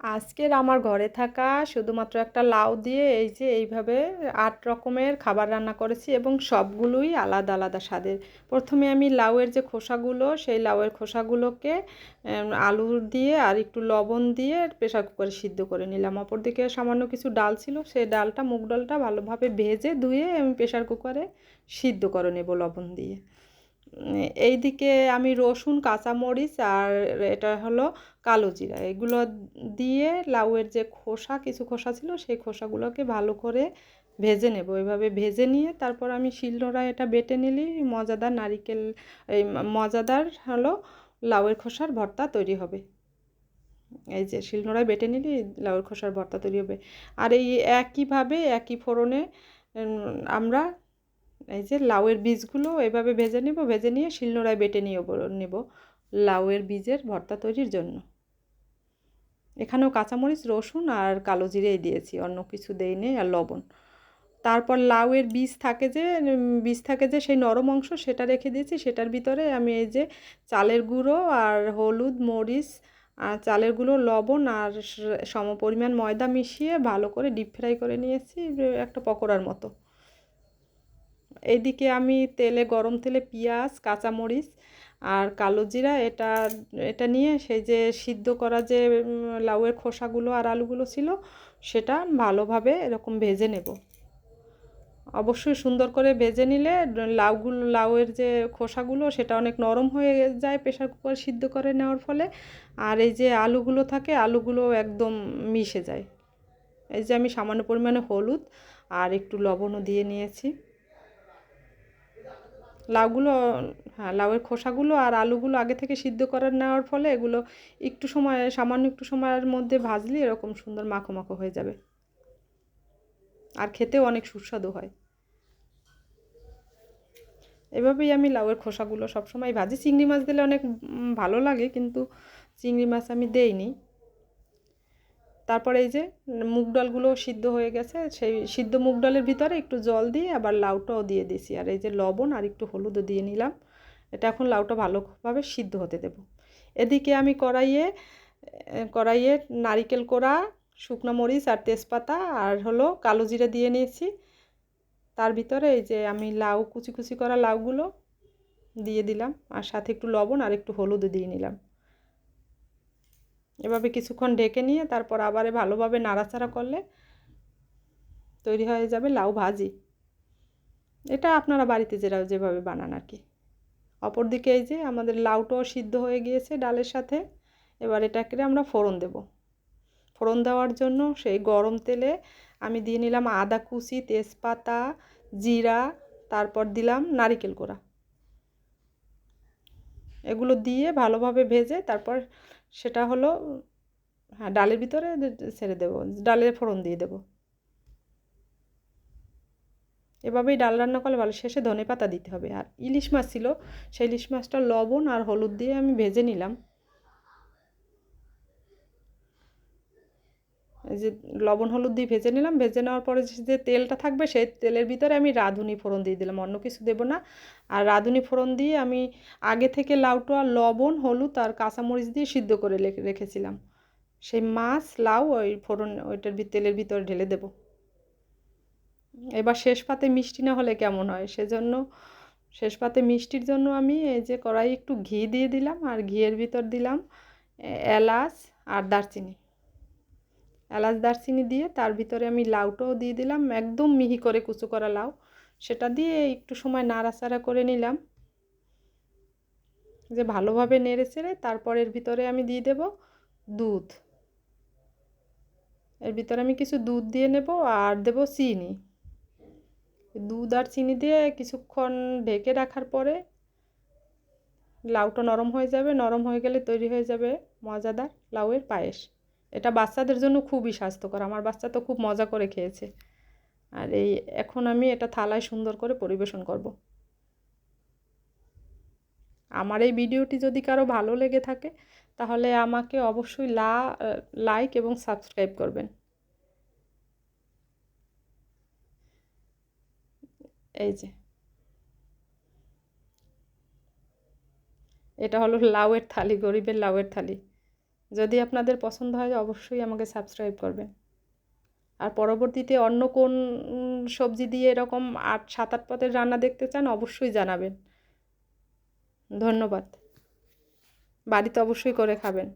আজকের আমার ঘরে থাকা শুধুমাত্র একটা লাউ দিয়ে এই যে এইভাবে আট রকমের খাবার রান্না করেছি এবং সবগুলোই আলাদা আলাদা স্বাদের। প্রথমে আমি লাউয়ের যে খোসাগুলো, সেই লাউয়ের খোসাগুলোকে আলু দিয়ে আর একটু লবণ দিয়ে প্রেশার কুকারে সিদ্ধ করে নিলাম। অপরদিকে সামান্য কিছু ডাল ছিল, সেই ডালটা, মুগ ডালটা ভালোভাবে ভেজে ধুয়ে আমি প্রেশার কুকারে সিদ্ধ করে নেব লবণ দিয়ে। এইদিকে আমি রসুন, কাঁচামরিচ আর এটা হলো কালো জিরা। এগুলো দিয়ে লাউয়ের যে খোসা, কিছু খোসা ছিল, সেই খোসাগুলোকে ভালো করে ভেজে নেব। এভাবে ভেজে নিয়ে তারপর আমি শিলনোড়ায় এটা বেটে নিলি। মজাদার নারিকেল, এই মজাদার হলো লাউয়ের খোসার ভর্তা তৈরি হবে। এই যে শিলনোড়ায় বেটে নিলি, লাউয়ের খোসার ভর্তা তৈরি হবে। আর এই একইভাবে, একই ফোড়নে আমরা এই যে লাউয়ের বীজগুলো এভাবে ভেজে নেব, ভেজে নিয়ে শিলনোড়ায় বেটে নিয়ে নেব লাউয়ের বীজের ভর্তা তৈরির জন্য। এখানেও কাঁচামরিচ, রসুন আর কালো জিরেই দিয়েছি, অন্য কিছু দেইনি, আর লবণ। তারপর লাউয়ের বীজ থাকে যে বীজ থাকে যে সেই নরম অংশ সেটা রেখে দিয়েছি, সেটার ভিতরে আমি এই যে চালের গুঁড়ো আর হলুদ, মরিচ আর চালের গুঁড়ো, লবণ আর সম পরিমাণ ময়দা মিশিয়ে ভালো করে ডিপ ফ্রাই করে নিয়েছি একটা পকোড়ার মতো। এইদিকে আমি তেলে, গরম তেলে পেঁয়াজ, কাঁচামরিচ আর কালো জিরা এটা এটা নিয়ে সেই যে সিদ্ধ করা যে লাউয়ের খোসাগুলো আর আলুগুলো ছিল সেটা ভালোভাবে এরকম ভেজে নেব। অবশ্যই সুন্দর করে ভেজে নিলে লাউগুলো, লাউয়ের যে খোসাগুলো সেটা অনেক নরম হয়ে যায় প্রেশার কুকার সিদ্ধ করে নেওয়ার ফলে আর এই যে আলুগুলো থাকে আলুগুলো একদম মিশে যায়। এই যে আমি সামান্য পরিমাণে হলুদ আর একটু লবণও দিয়ে নিয়েছি। লাউগুলো হ্যাঁ লাউয়ের খোসাগুলো আর আলুগুলো আগে থেকে সিদ্ধ করে নেওয়ার ফলে এগুলো একটু সময়, সামান্য একটু সময়ের মধ্যে ভাজলে এরকম সুন্দর মাখো মাখো হয়ে যাবে। আর খেতেও অনেক সুস্বাদু হয়। এভাবেই আমি লাউয়ের খোসাগুলো সবসময় ভাজি। চিংড়ি মাছ দিলে অনেক ভালো লাগে, কিন্তু চিংড়ি মাছ আমি দেইনি। তারপরে এই যে মুগ ডালগুলো সিদ্ধ হয়ে গেছে, সেই সিদ্ধ মুগ ডালের ভিতরে একটু জল দিয়ে আবার লাউটাও দিয়ে দিছি আর এই যে লবণ আর একটু হলুদও দিয়ে নিলাম। এটা এখন লাউটা ভালোভাবে সিদ্ধ হতে দেব। এদিকে আমি কড়াইয়ে কড়াইয়ে নারিকেল কোড়া, শুকনো মরিচ আর তেজপাতা আর হলো কালো জিরা দিয়ে নিয়েছি। তার ভিতরে এই যে আমি লাউ, কুচি কুচি করা লাউগুলো দিয়ে দিলাম। আর সাথে একটু লবণ আর একটু হলুদ দিয়ে নিলাম। এভাবে কিছুক্ষণ ঢেকে নিয়ে তারপর আবারে ভালোভাবে নাড়াচাড়া করলে তৈরি হয়ে যাবে লাউ ভাজি। এটা আপনারা বাড়িতে যেটা যেভাবে বানান আর কি। অপরদিকে এই যে আমাদের লাউটাও সিদ্ধ হয়ে গিয়েছে ডালের সাথে, এবার এটাকে আমরা ফোড়ন দেব। ফোড়ন দেওয়ার জন্য সেই গরম তেলে আমি দিয়ে নিলাম আদা কুচি, তেজপাতা, জিরা, তারপর দিলাম নারিকেল কোড়া এগুলো দিয়ে ভালোভাবে ভেজে তারপর সেটা হলো হ্যাঁ ডালের ভিতরে ছেড়ে দেবো, ডালের ফোড়ন দিয়ে দেবো। এভাবেই ডাল রান্না করলে ভালো, শেষে ধনে পাতা দিতে হবে। আর ইলিশ মাছ ছিল, সেই ইলিশ মাছটা লবণ আর হলুদ দিয়ে আমি ভেজে নিলাম। এই যে লবণ, হলুদ দিয়ে ভেজে নিলাম। ভেজে নেওয়ার পরে যে তেলটা থাকবে, সেই তেলের ভিতরে আমি রাঁধুনি ফোড়ন দিয়ে দিলাম। অন্য কিছু দেবো না। আর রাঁধুনি ফোড়ন দিয়ে আমি আগে থেকে লাউটা লবণ, হলুদ আর কাঁচামরিচ দিয়ে সিদ্ধ করে রেখেছিলাম। সেই মাছ, লাউ ওই ফোড়ন, ওইটার তেলের ভিতরে ঢেলে দেব। এবার শেষ পাতে মিষ্টি না হলে কেমন হয়? সেজন্য শেষ পাতে মিষ্টির জন্য আমি এই যে কড়াই একটু ঘি দিয়ে দিলাম আর ঘিয়ের ভিতর দিলাম এলাচ আর দারচিনি। এলাচ দারচিনি দিয়ে তার ভিতরে আমি লাউটাও দিয়ে দিলাম, একদম মিহি করে কুচু করা লাউ। সেটা দিয়ে একটু সময় নাড়াচাড়া করে নিলাম। যে ভালোভাবে নেড়ে চেড়ে তারপর এর ভিতরে আমি দিয়ে দেব দুধ। এর ভিতরে আমি কিছু দুধ দিয়ে নেব আর দেব চিনি। দুধ আর চিনি দিয়ে কিছুক্ষণ ঢেকে রাখার পরে লাউটা নরম হয়ে যাবে, নরম হয়ে গেলে তৈরি হয়ে যাবে মজাদার লাউয়ের পায়েস। এটা বাচ্চাদের জন্য খুবই স্বাস্থ্যকর। আমার বাচ্চা তো খুব মজা করে খেয়েছে। আর এই এখন আমি এটা থালায় সুন্দর করে পরিবেশন করব। আমার এই ভিডিওটি যদি কারও ভালো লেগে থাকে, তাহলে আমাকে অবশ্যই লা, লাইক এবং সাবস্ক্রাইব করবেন। এই যে। এটা হলো লাউয়ের থালি, গরিবের লাউয়ের থালি। যদি আপনাদের পছন্দ হয়, অবশ্যই আমাকে সাবস্ক্রাইব করবেন। আর পরবর্তীতে অন্য কোন সবজি দিয়ে এরকম আট, সাত, আট পথের রান্না দেখতে চান, অবশ্যই জানাবেন। ধন্যবাদ। বাড়িতে অবশ্যই করে খাবেন।